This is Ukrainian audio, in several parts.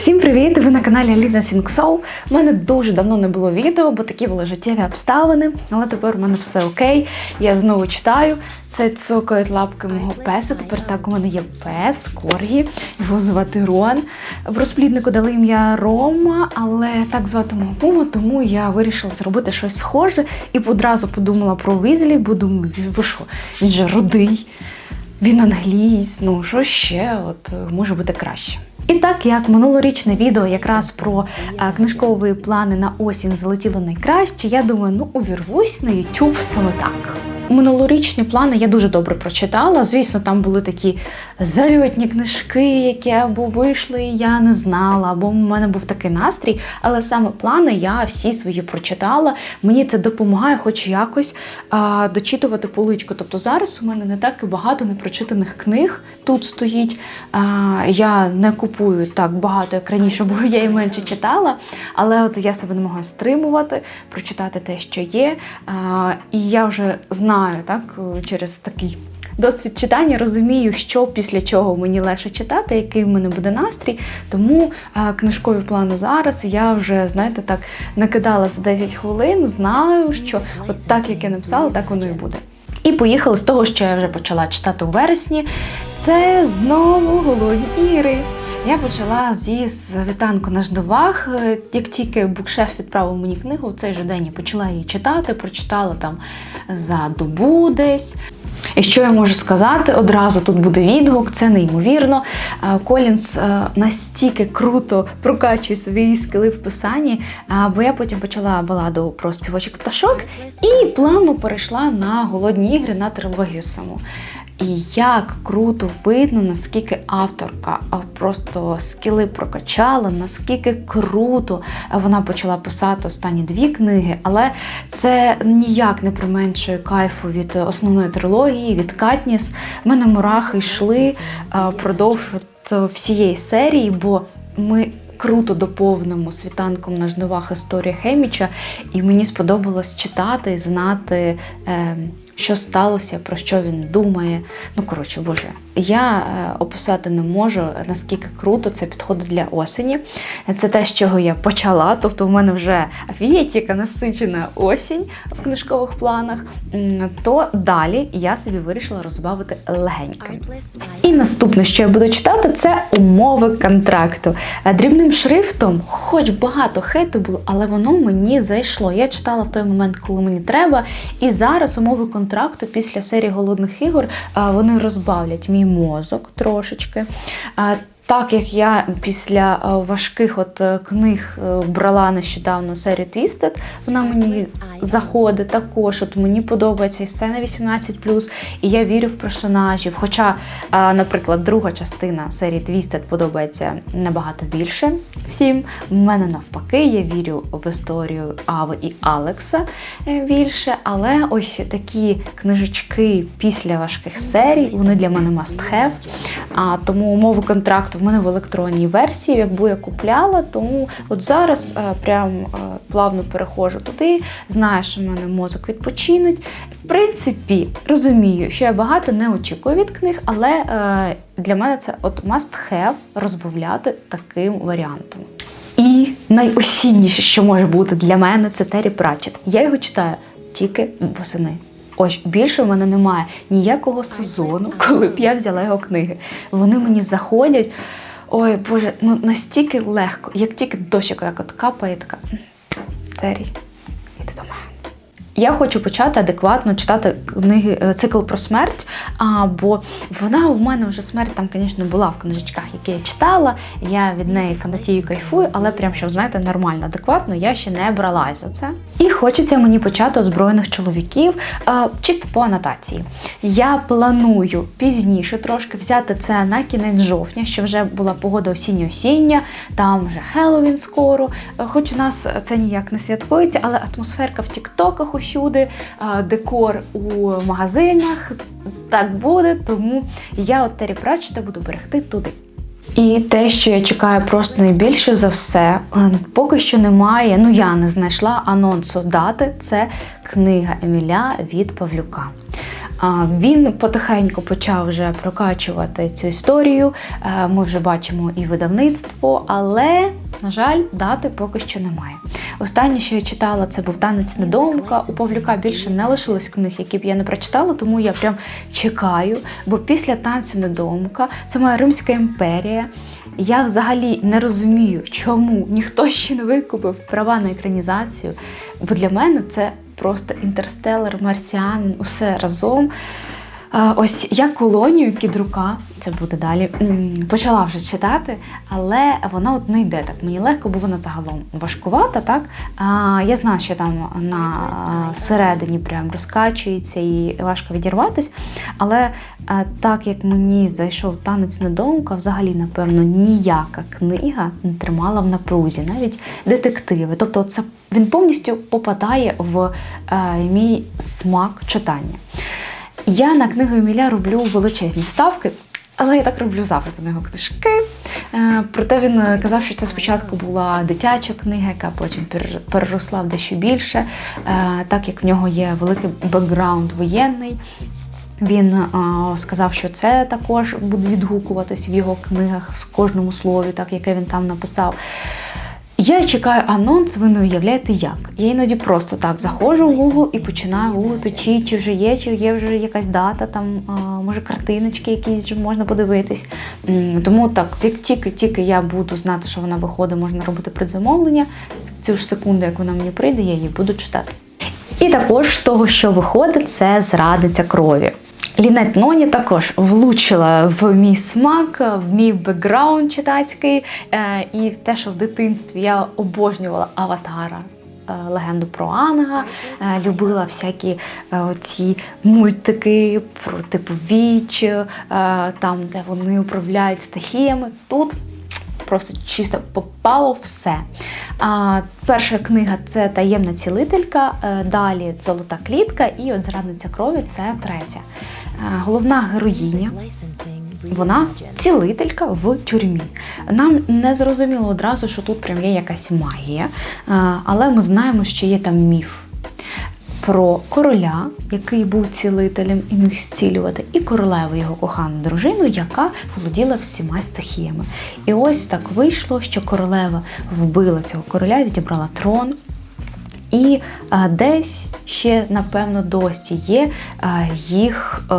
Всім привіт! Ви на каналі Аліна Сінксоу. У мене дуже давно не було відео, бо такі були життєві обставини. Але тепер у мене все окей. Я знову читаю. Це цокають лапки мого песа. Тепер так у мене є пес, коргі. Його звати Рон. В розпліднику дали ім'я Рома, але так звати мого пума, тому я вирішила зробити щось схоже і одразу подумала про Візлі, бо думаю, ви що, він же родий. Він англієць, ну що ще, от може бути краще. І так, як минулорічне відео якраз про е, книжкові плани на осінь залетіло найкраще, я думаю, ну увірвусь на YouTube саме так. Минулорічні плани я дуже добре прочитала. Звісно, там були такі зальотні книжки, які або вийшли, і я не знала, або в мене був такий настрій. Але саме плани я всі свої прочитала. Мені це допомагає, хоч якось а, дочитувати поличку. Тобто зараз у мене не так і багато непрочитаних книг тут стоїть. А, я не купую так багато, як раніше, бо я і менше читала. Але от я себе не можу стримувати, прочитати те, що є. А, і я вже знаю так через такий. Досвід читання розумію, що після чого мені легше читати, який в мене буде настрій. Тому е, книжкові плани зараз я вже, знаєте, так накидала за 10 хвилин, знаю, що от так, як я написала, так воно і буде. І поїхали з того, що я вже почала читати у вересні. Це знову голодні ігри. Я почала зі світанку на ждовах. Як тільки букшеф відправив мені книгу, в цей же день я почала її читати, прочитала там за добу десь. І що я можу сказати? Одразу тут буде відгук, це неймовірно. Е, Колінс е, настільки круто прокачує свої скили в писанні, е, бо я потім почала баладу про співочок пташок і плавно перейшла на голодні ігри на трилогію саму. І як круто видно, наскільки авторка просто скіли прокачала, наскільки круто вона почала писати останні дві книги, але це ніяк не применшує кайфу від основної трилогії, від Катніс. У мене мурахи йшли а, впродовж всієї серії, бо ми. Круто доповнимо світанком на жнивах історії Хеміча, і мені сподобалось читати і знати, е, що сталося, про що він думає. Ну, коротше, боже, я е, описати не можу, наскільки круто це підходить для осені. Це те, з чого я почала. Тобто, в мене вже яка насичена осінь в книжкових планах. То далі я собі вирішила розбавити легеньким. І наступне, що я буду читати, це умови контракту. Е, Дрібним шрифтом, хоч багато хейту було, але воно мені зайшло. Я читала в той момент, коли мені треба. І зараз умови контракту після серії голодних ігор вони розбавлять мій мозок трошечки. Так як я після е, важких от е, книг е, брала нещодавно серію Twisted, вона мені заходить також. От мені подобається і сцена 18+, і я вірю в персонажів. Хоча, наприклад, друга частина серії Twisted подобається набагато більше всім. У мене навпаки, я вірю в історію Ави і Алекса більше. Але ось такі книжечки після важких серій, вони для мене must have. Тому умови контракту в мене в електронній версії, якби я купляла, тому от зараз е, прям е, плавно переходжу туди. Знаю, що в мене мозок відпочинить. В принципі, розумію, що я багато не очікую від книг, але е, для мене це от must have розбавляти таким варіантом. І найосінніше, що може бути для мене, це Террі Пратчет. Я його читаю тільки восени. Ось більше в мене немає ніякого сезону, коли б я взяла його книги. Вони мені заходять. Ой, Боже, ну настільки легко, як тільки дощик так от капає, така «М, Я хочу почати адекватно читати книги е, цикл про смерть. А, бо вона в мене вже смерть там, звісно, була в книжечках, які я читала. Я від неї фанатію кайфую, але прям щоб знаєте, нормально, адекватно, я ще не бралась за це. І хочеться мені почати озброєних чоловіків а, чисто по анотації. Я планую пізніше трошки взяти це на кінець жовтня, що вже була погода осіння-осіння, там вже Хеллоуін скоро. Е, Хоч у нас це ніяк не святкується, але атмосферка в Тіктоках усюди, а, декор у магазинах. Так буде, тому я от Террі Пратчета буду берегти туди. І те, що я чекаю просто найбільше за все, е, поки що немає. Ну я не знайшла анонсу дати. Це книга Еміля від Павлюка. Він потихеньку почав вже прокачувати цю історію. Е, Ми вже бачимо і видавництво, але, на жаль, дати поки що немає. Останнє, що я читала, це був танець недоумка. У Павлюка більше не лишилось книг, які б я не прочитала, тому я прям чекаю. Бо після танцю недоумка це моя Римська імперія. Я взагалі не розумію, чому ніхто ще не викупив права на екранізацію. Бо для мене це просто інтерстелер, марсіанин, усе разом. Ось я колонію кідрука, це буде далі, почала вже читати, але вона от не йде так. Мені легко, бо вона загалом важкувата, так? А, я знаю, що там на середині прям розкачується і важко відірватись. Але так як мені зайшов танець недоумка, взагалі, напевно, ніяка книга не тримала в напрузі, навіть детективи. Тобто, це він повністю попадає в е, мій смак читання. Я на книгу Еміля роблю величезні ставки. Але я так роблю завжди на його книжки. Е, Проте він е, казав, що це спочатку була дитяча книга, яка потім переросла в дещо більше, Е, так як в нього є великий бекграунд воєнний. Він е, сказав, що це також буде відгукуватись в його книгах в кожному слові, так яке він там написав. Я чекаю анонс, ви не уявляєте як. Я іноді просто так заходжу в Google і починаю гуглити, чи, чи вже є, чи є вже якась дата, там, може картиночки якісь можна подивитись. Тому так, як тільки-тільки я буду знати, що вона виходить, можна робити предзамовлення. В цю ж секунду, як вона мені прийде, я її буду читати. І також того, що виходить, це зрадниця крові. Лінет Ноні також влучила в мій смак, в мій бекграунд читацький, е, і те, що в дитинстві я обожнювала аватара. е, Легенду про Анга, е, любила всякі ці мультики про типу Віч, там, де вони управляють стихіями. Тут просто чисто попало все. А, перша книга це таємна цілителька, е, далі золота клітка, і от зрадниця крові це третя. Е, головна героїня. Вона цілителька в тюрмі. Нам не зрозуміло одразу, що тут прям є якась магія, е, але ми знаємо, що є там міф про короля, який був цілителем і міг зцілювати, і королеву його кохану дружину, яка володіла всіма стихіями. І ось так вийшло, що королева вбила цього короля, відібрала трон. І а, десь ще, напевно, досі є а, їх е,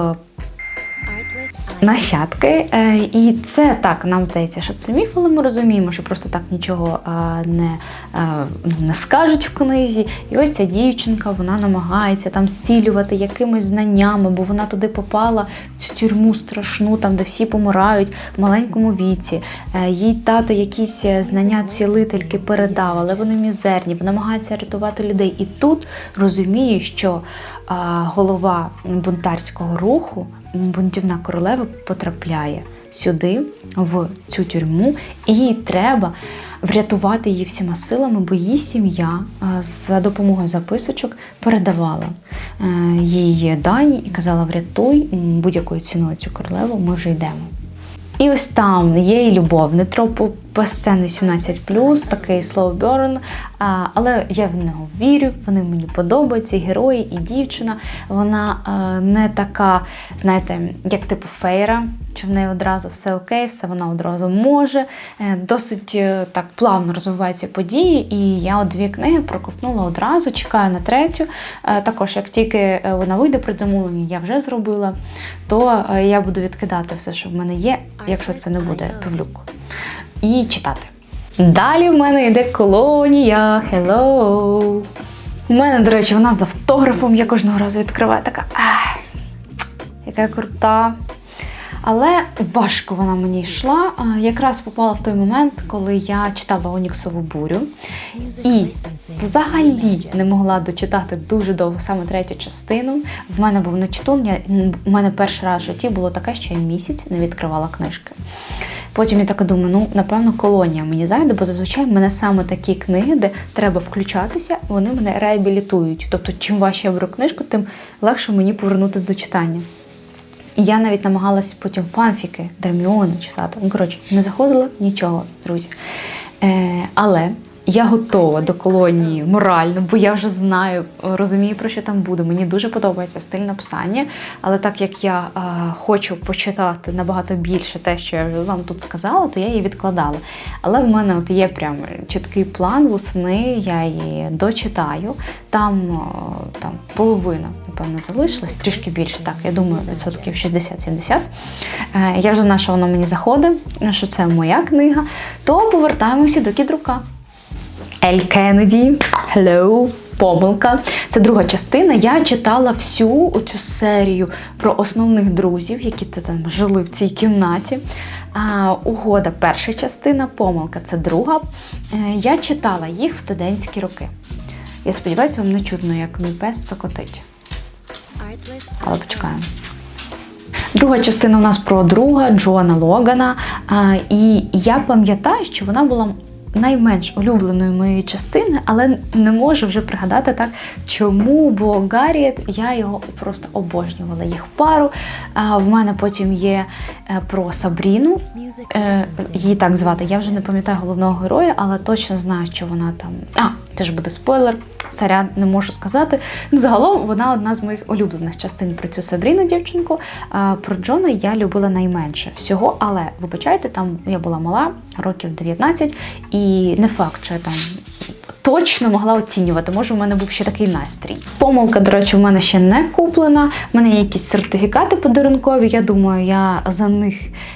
нащадки. Е, І це так, нам здається, що це міф, але ми розуміємо, що просто так нічого е, не, е, не скажуть в книзі. І ось ця дівчинка вона намагається там зцілювати якимись знаннями, бо вона туди попала в цю тюрму страшну, там де всі помирають в маленькому віці. Їй тато якісь знання цілительки передав, але вони мізерні, намагається рятувати людей. І тут розуміє, що голова бунтарського руху, бунтівна королева, потрапляє сюди, в цю тюрму, і їй треба врятувати її всіма силами, бо її сім'я за допомогою записочок передавала е, їй дані і казала: врятуй будь-якою ціною цю королеву, ми вже йдемо. І ось там є і любов, не тропу сцен 18+, такий burn, а, але я в нього вірю, вони мені подобаються, і герої, і дівчина. Вона е, не така, знаєте, як типу фейра, що в неї одразу все окей, все вона одразу може. Е, Досить е, так плавно розвиваються події, і я от дві книги проковтнула одразу, чекаю на третю. Також, як тільки вона вийде предзамовлення, я вже зробила, то я буду відкидати все, що в мене є, якщо це не буде Павлюк, і читати. Далі в мене йде колонія. Hello! У мене, до речі, вона з автографом, я кожного разу відкриваю така. Ах, яка крута. Але важко вона мені йшла. Якраз попала в той момент, коли я читала Оніксову бурю. І взагалі не могла дочитати дуже довго саме третю частину. В мене був нечтун. Я, в мене перший раз в житті було таке, що я місяць не відкривала книжки. Потім я така думаю, ну напевно, колонія мені зайде, бо зазвичай в мене саме такі книги, де треба включатися, вони мене реабілітують. Тобто, чим важче я беру книжку, тим легше мені повернути до читання. І я навіть намагалася потім фанфіки Дерміони читати. Ну, коротше, не заходило нічого, друзі. Е, але Я готова до колонії морально, бо я вже знаю, розумію, про що там буде. Мені дуже подобається стиль написання, але так як я е, хочу почитати набагато більше те, що я вже вам тут сказала, то я її відкладала. Але в мене от є прям чіткий план восени, я її дочитаю. Там, о, там половина, напевно, залишилась, трішки більше, так, я думаю, відсотків 60-70. Е, я вже знаю, що воно мені заходить, що це моя книга. То повертаємося до кідрука. Ель Кеннеді, Hello, помилка. Це друга частина. Я читала всю цю серію про основних друзів, які там жили в цій кімнаті. А, Угода перша частина, помилка це друга. Е, Я читала їх в студентські роки. Я сподіваюся, вам не чутно, як мій пес сокотить. Але почекаємо. Друга частина у нас про друга Джоана Логана. А, і я пам'ятаю, що вона була найменш улюбленою моєї частини, але не можу вже пригадати так, чому, бо Гарріет, я його просто обожнювала їх пару. А, в мене потім є е, про Сабріну, е, її так звати. Я вже не пам'ятаю головного героя, але точно знаю, що вона там. А, це ж буде спойлер. Царя не можу сказати. Ну, загалом вона одна з моїх улюблених частин про цю Сабріну дівчинку. А про Джона я любила найменше всього, але вибачайте, там я була мала, років 19, і не факт, що я там. Точно могла оцінювати, може, у мене був ще такий настрій. Помилка, до речі, в мене ще не куплена. У мене є якісь сертифікати подарункові. Я думаю, я за них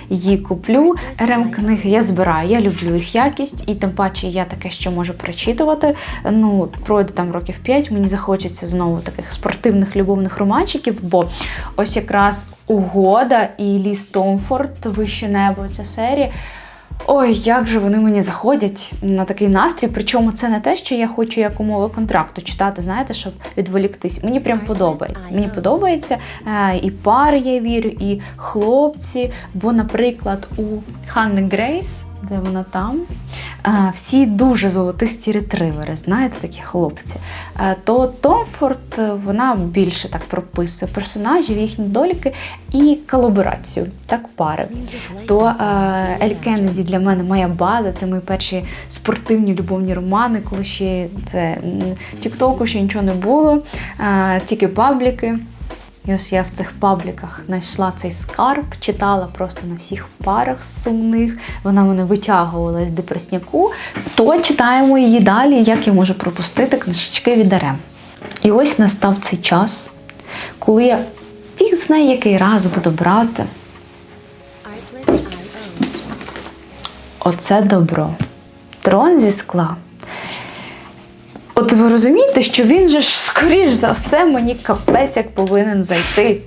її куплю. РМ книги я збираю, я люблю їх якість, і тим паче я таке ще можу прочитувати. Ну, пройде там років 5, мені захочеться знову таких спортивних любовних романчиків, бо ось якраз угода і Ліс Томфорд, Вище небо ця серія. Ой, як же вони мені заходять на такий настрій. Причому це не те, що я хочу як умови контракту читати, знаєте, щоб відволіктись. Мені прям подобається. Мені подобається е, і пари, я вірю, і хлопці. Бо, наприклад, у Ханни Грейс, де вона там, всі дуже золотисті ретривери, знаєте, такі хлопці. Е, То Томфорд вона більше так прописує персонажів, їхні доліки і колаборацію, так пари. То Ель Кеннеді для мене моя база, це мої перші спортивні любовні романи, коли ще це Тіктоку ще нічого не було, тільки пабліки. І ось я в цих пабліках знайшла цей скарб, читала просто на всіх парах сумних. Вона мене витягувала з депресняку. То читаємо її далі, як я можу пропустити книжечки від Арем. І ось настав цей час, коли я фіг знає, який раз буду брати оце добро. Трон зі скла. От ви розумієте, що він же ж, скоріш за все, мені капець як повинен зайти.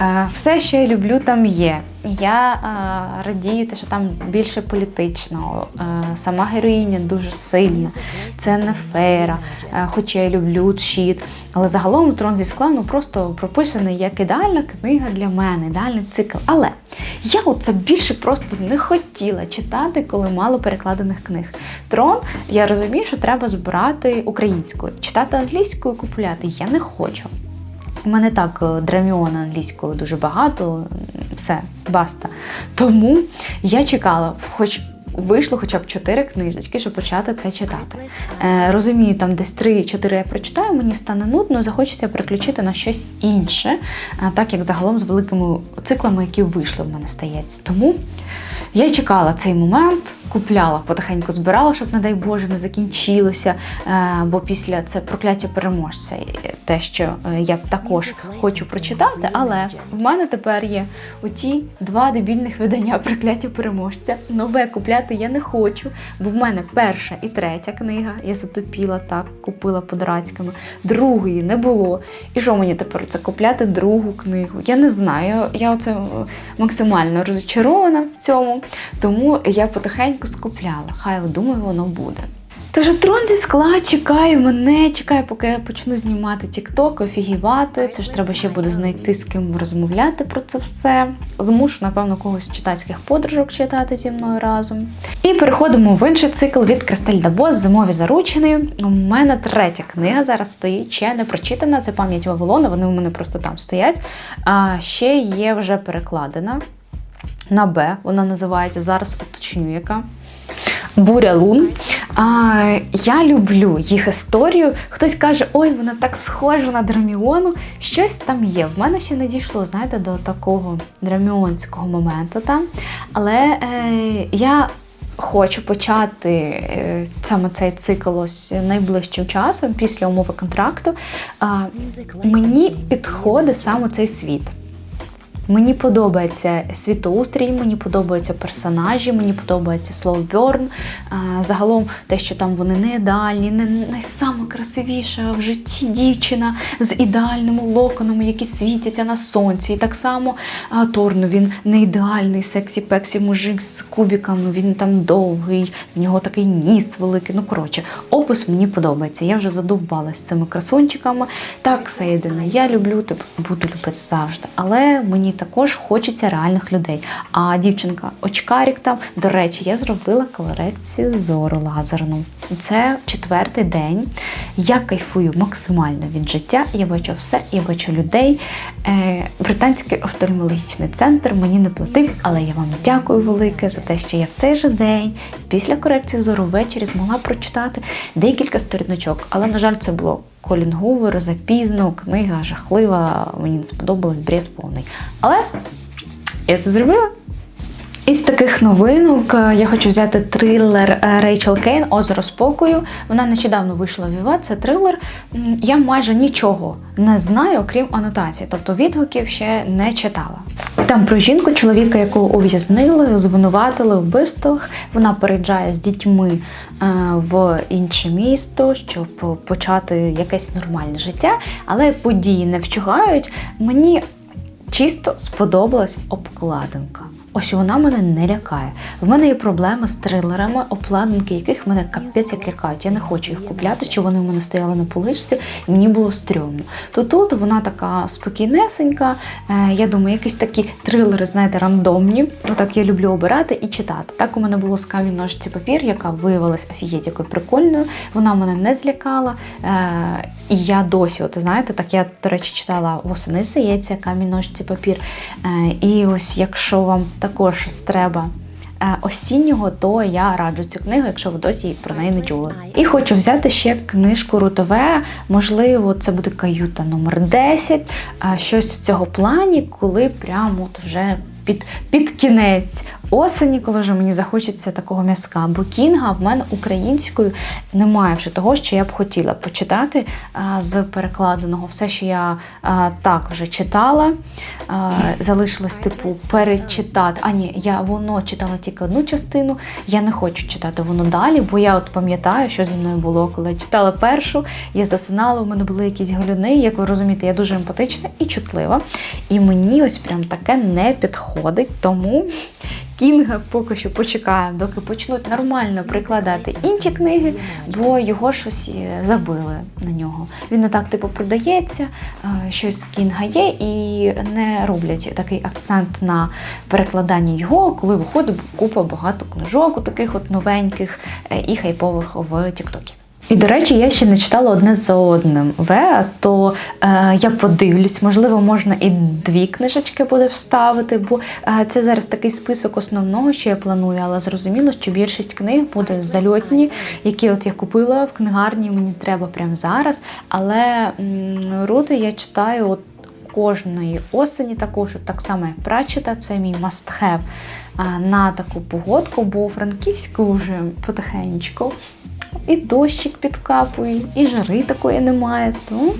Е, Все, що я люблю, там є. Я е, радію, те, що там більше політичного. Е, сама героїня дуже сильна. Це не фейра, е, хоча я люблю щит. Але загалом трон зі скла ну, просто прописаний як ідеальна книга для мене, ідеальний цикл. Але я оце більше просто не хотіла читати, коли мало перекладених книг. Трон, я розумію, що треба збирати українською, читати англійською, купувати я не хочу. У мене так е, драміона англійською дуже багато, все, баста. Тому я чекала, хоч вийшло хоча б чотири книжечки, щоб почати це читати. Е, розумію, там десь 3-4 я прочитаю, мені стане нудно, захочеться переключити на щось інше, е, так як загалом з великими циклами, які вийшли в мене стається. Тому я чекала цей момент, купляла, потихеньку збирала, щоб, не дай Боже, не закінчилося. Е, бо після це прокляття переможця, те, що е, я також хочу прочитати, але в мене тепер є оті два дебільних видання прокляття переможця. Нове купляти я не хочу, бо в мене перша і третя книга. Я затопіла так, купила по-дурацькому. Другої не було. І що мені тепер це купляти другу книгу? Я не знаю. Я оце е, максимально розчарована в цьому, тому я потихеньку скупляла. Хай думаю, воно буде. Тож трон зі скла чекає мене, чекає, поки я почну знімати TikTok, офігівати. Це ж треба ще буде знайти з ким розмовляти про це все. Змушу, напевно, когось з читацьких подружок читати зі мною разом. І переходимо в інший цикл від Кристель Дабос Зимові заручені. У мене третя книга зараз стоїть, ще не прочитана. Це пам'ять Вавилона, вони у мене просто там стоять. А ще є вже перекладена на Б. Вона називається зараз уточню яка. Буря лун. А, я люблю їх історію. Хтось каже, ой, вона так схожа на Драміону. Щось там є. В мене ще не дійшло, знаєте, до такого драміонського моменту там. Але е, я хочу почати е, саме цей цикл ось найближчим часом, після умови контракту. А, мені підходить саме цей світ. Мені подобається світоустрій, мені подобаються персонажі, мені подобається Слоу Бьорн. Загалом те, що там вони не ідеальні, не найсама красивіша в житті дівчина з ідеальними локонами, які світяться на сонці. І так само Торну він не ідеальний, сексі-пексі мужик з кубіками, він там довгий, в нього такий ніс великий. Ну, коротше, опис мені подобається. Я вже задовбалась цими красунчиками. Так, Сейдена, я люблю тебе, буду любити завжди. Але мені також хочеться реальних людей. А дівчинка очкарік там, до речі, я зробила корекцію зору лазерну. Це четвертий день. Я кайфую максимально від життя. Я бачу все, я бачу людей. Е, Британський офтальмологічний центр мені не платив, але я вам дякую велике за те, що я в цей же день після корекції зору ввечері змогла прочитати декілька сторіночок. Але, на жаль, це було Колін Гувер, запізно, книга жахлива, мені не сподобалось, бред повний. Але я це зробила. Із таких новинок е, я хочу взяти трилер е, Рейчел Кейн Озеро спокою. Вона нещодавно вийшла в Віва. Це трилер. Я майже нічого не знаю, окрім анотації, тобто відгуків ще не читала. Там про жінку, чоловіка, яку ув'язнили, звинуватили в вбивствах. Вона переїжджає з дітьми е, в інше місто, щоб почати якесь нормальне життя, але події не вчугають. Мені чисто сподобалась обкладинка. Ось вона мене не лякає. В мене є проблеми з трилерами, обкладинки яких мене капець як лякають. Я не хочу їх купляти, що вони в мене стояли на поличці, і мені було стрьомно. То тут вона така спокійнесенька. Е, я думаю, якісь такі трилери, знаєте, рандомні. Отак я люблю обирати і читати. Так у мене було з камінь ножиці папір, яка виявилась офігеть якою прикольною. Вона мене не злякала. Е, і я досі, от знаєте, так я, до речі, читала восени здається, камінь ножиці папір. Е, і ось якщо вам також щось треба е, осіннього, то я раджу цю книгу, якщо ви досі про неї не чули. І хочу взяти ще книжку Рутове. Можливо, це буде каюта номер 10, е, щось в цього плані, коли прямо от вже. Під, під кінець осені, коли вже мені захочеться такого м'язка. Бо кінга в мене українською немає вже того, що я б хотіла почитати а, з перекладеного. Все, що я а, так вже читала, а, залишилось типу перечитати. А ні, я воно читала тільки одну частину. Я не хочу читати воно далі, бо я от пам'ятаю, що зі мною було, коли я читала першу. Я засинала, у мене були якісь галюни. Як ви розумієте, я дуже емпатична і чутлива. І мені ось прям таке не підходить. Тому Кінга поки що почекаємо, доки почнуть нормально прикладати інші книги, бо його щось е, забили на нього. Він не так типу продається, е, щось з Кінга є, і не роблять такий акцент на перекладанні його, коли виходить купа багато книжок, у таких от новеньких е, і хайпових в Тіктокі. І, до речі, я ще не читала одне за одним Веа, то е, я подивлюсь, можливо, можна і дві книжечки буде вставити, бо е, це зараз такий список основного, що я планую, але зрозуміло, що більшість книг буде зальотні, які от я купила в книгарні, мені треба прямо зараз. Але Рути я читаю от кожної осені, також так само, як Прачета, це мій must-have е, на таку погодку, бо у Франківську вже потихеньку і дощик підкапує, і жари такої немає. Тому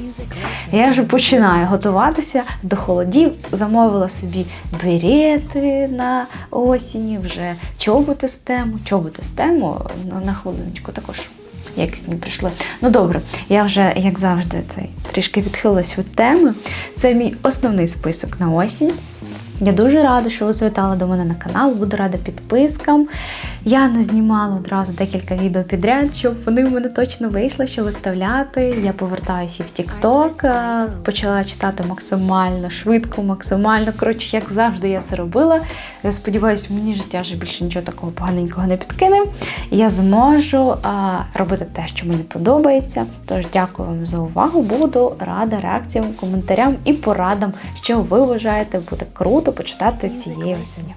я вже починаю готуватися до холодів. Замовила собі берети на осінь, вже чоботи з тему, чоботи з тему на хвилиночку також. Як сні прийшли. Ну добре, я вже, як завжди, цей трішки відхилилась від теми. Це мій основний список на осінь. Я дуже рада, що ви завітали до мене на канал, буду рада підпискам. Я не знімала одразу декілька відео підряд, щоб вони в мене точно вийшли, що виставляти. Я повертаюся в TikTok, почала читати максимально швидко, максимально. Коротше, як завжди, я це робила. Я сподіваюся, мені життя вже більше нічого такого поганенького не підкине. Я зможу а, робити те, що мені подобається. Тож дякую вам за увагу. Буду рада реакціям, коментарям і порадам, що ви вважаєте буде круто почитати цієї осені.